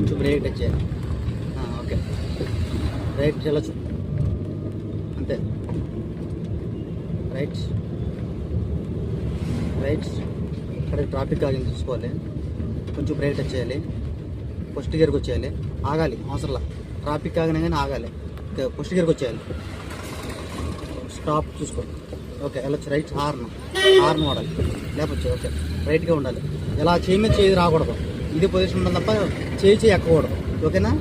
కొంచెం brake touch చేయాలి okay. Right వెళ్ళచ్చు అంతే. రైట్ రైట్ ఇక్కడ ట్రాఫిక్ ఆగింది చూసుకోవాలి. కొంచెం బ్రేక్ టచ్ చేయాలి. ఫస్ట్ గేర్కి వచ్చేయాలి. ఆగాలి అవసరంలా ట్రాఫిక్ ఆగినా కానీ ఆగాలి. ఫస్ట్ గేర్కి వచ్చేయాలి. స్టాప్ చూసుకో. ఓకే వెళ్ళొచ్చు. రైట్ హార్న్ హార్న్ వాడాలి. లేకపోతే ఓకే. రైట్గా ఉండాలి. ఇలా చేయి మీద చేయి రాకూడదు. ఇది పొజిషన్ ఉండాలి తప్ప చేయి చేయి ఎక్కకూడదు. ఓకేనా?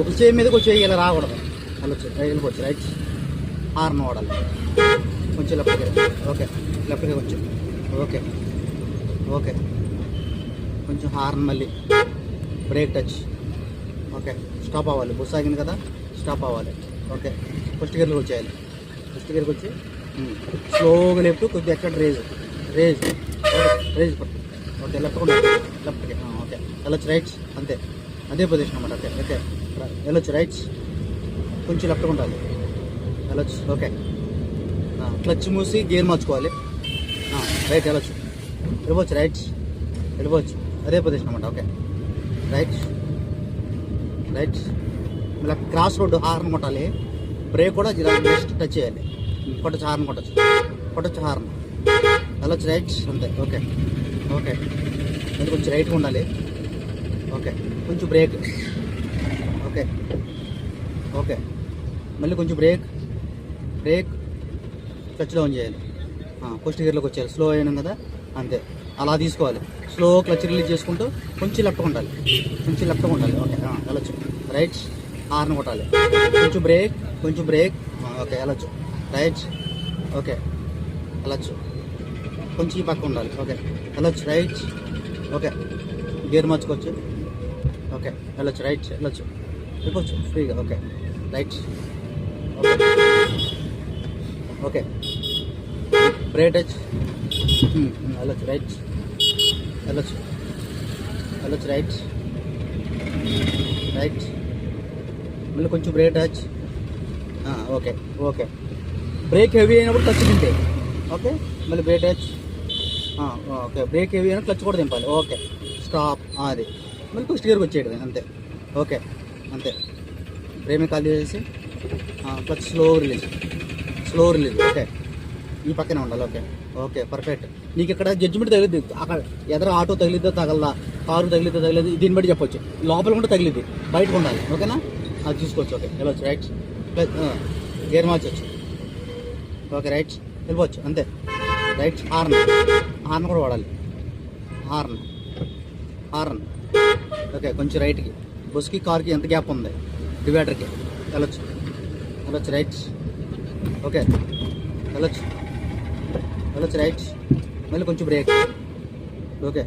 ఒక చేయి మీదకి ఒక చేయి ఇలా రాకూడదు. వెళ్ళొచ్చు రైలుకి వచ్చి రైట్ హార్న్ వాడాలి. కొంచెం లెఫ్ట్కి ఓకే. లెఫ్ట్గా కొంచెం ఓకే. ఓకే. కొంచెం హార్న్ మళ్ళీ బ్రేక్ టచ్. ఓకే. స్టాప్ అవ్వాలి. బుస్ ఆగింది కదా? స్టాప్ అవ్వాలి. ఓకే. ఫస్ట్ గేర్లోకి వచ్చేయాలి. ఫస్ట్ గేర్కి వచ్చి స్లోగా లెఫ్ట్ కొద్దిగా ఎక్కడ రేజ్ రేజ్ రేజ్ పట్టు. ఓకే. లెఫ్ట్ కూడా లెఫ్ట్కి వెళ్ళొచ్చు రైట్స్ అంతే. అదే పొజిషన్ అన్నమాట ఓకే ఓకే. వెళ్ళొచ్చు రైట్స్ కొంచెం లెఫ్ట్ ఉండాలి. వెళ్ళొచ్చు ఓకే. క్లచ్ మూసి గేర్ మార్చుకోవాలి. రైట్ వెళ్ళొచ్చు వెళ్ళిపోవచ్చు రైట్స్ వెళ్ళిపోవచ్చు అదే పొజిషన్ అనమాట ఓకే. రైట్ రైట్ మళ్ళీ క్రాస్ రోడ్ హార్న్ కొట్టాలి బ్రేక్ కూడా జస్ట్ టచ్ చేయాలి. కొట్టచ్చు హార్న్ కొట్టచ్చు. కొట్టచ్చు హార్న్ వెళ్ళొచ్చు రైట్ అంతే ఓకే. ఓకే. మళ్ళీ కొంచెం రైట్గా ఉండాలి? ఓకే. కొంచెం బ్రేక్ ఓకే. ఓకే. మళ్ళీ కొంచెం బ్రేక్ బ్రేక్ క్లచ్ డౌన్ చేయాలి. ఫస్ట్ గేర్లోకి వచ్చేయాలి. స్లో అయినాం కదా? అంతే. అలా తీసుకోవాలి. స్లో క్లచ్ రిలీజ్ చేసుకుంటూ కొంచెం లెఫ్ట్ ఉండాలి కొంచెం లెఫ్ట్ ఉండాలి ఓకే. ఆ, వెళ్ళొచ్చు. రైట్ హార్న్ కొట్టాలి. కొంచెం బ్రేక్ కొంచెం బ్రేక్ ఓకే. వెళ్ళొచ్చు. Right okay. వెళ్ళొచ్చు. కొంచెం ఈ పక్క ఉండాలి. ఓకే. వెళ్ళొచ్చు. Right okay. గేర్ మార్చుకోవచ్చు. ఓకే వెళ్ళొచ్చు రైట్ వెళ్ళొచ్చు వెళ్ళొచ్చు ఫ్రీగా okay right okay brake touch వెళ్ళొచ్చు రైట్ వెళ్ళొచ్చు వెళ్ళొచ్చు రైట్ రైట్ మళ్ళీ కొంచెం brake touch okay okay brake heavy అయినప్పుడు క్లచ్ తింటే. ఓకే మళ్ళీ brake touch okay brake heavy అయినప్పుడు క్లచ్ కూడా దింపాలి. ఓకే స్టాప్ అది మళ్ళీ ఫస్ట్ గేర్కి వచ్చేయడం అంతే. ఓకే అంతే. బ్రేమే కాల్ చేసేసి clutch slow release slow release okay. ఈ పక్కనే ఉండాలి ఓకే. ఓకే పర్ఫెక్ట్ నీకు ఇక్కడ జడ్జిమెంట్ తగిలిద్ది. అక్కడ ఎదర ఆటో తగిలిద్దో తగలదా? కారు తగిలిద్దో తగిలేదు దీన్ని బట్టి చెప్పొచ్చు. లోపల కూడా తగిలిద్ది. బయటకు ఉండాలి ఓకేనా? అది చూసుకోవచ్చు ఓకే. వెళ్ళొచ్చు రైట్ గేర్ మార్చొచ్చు. ఓకే రైట్ వెళ్ళిపోవచ్చు అంతే. రైట్ హార్న్ హార్న్ కూడా వాడాలి. హార్న్ హార్న్ ఓకే కొంచెం రైట్కి. బస్కి కార్కి ఎంత గ్యాప్ ఉంది? డివైడర్కి. వెళ్ళొచ్చు. వెళ్ళొచ్చు రైట్. ఓకే. వెళ్ళొచ్చు. వెళ్ళొచ్చు రైట్. మళ్ళీ కొంచెం బ్రేక్. ఓకే.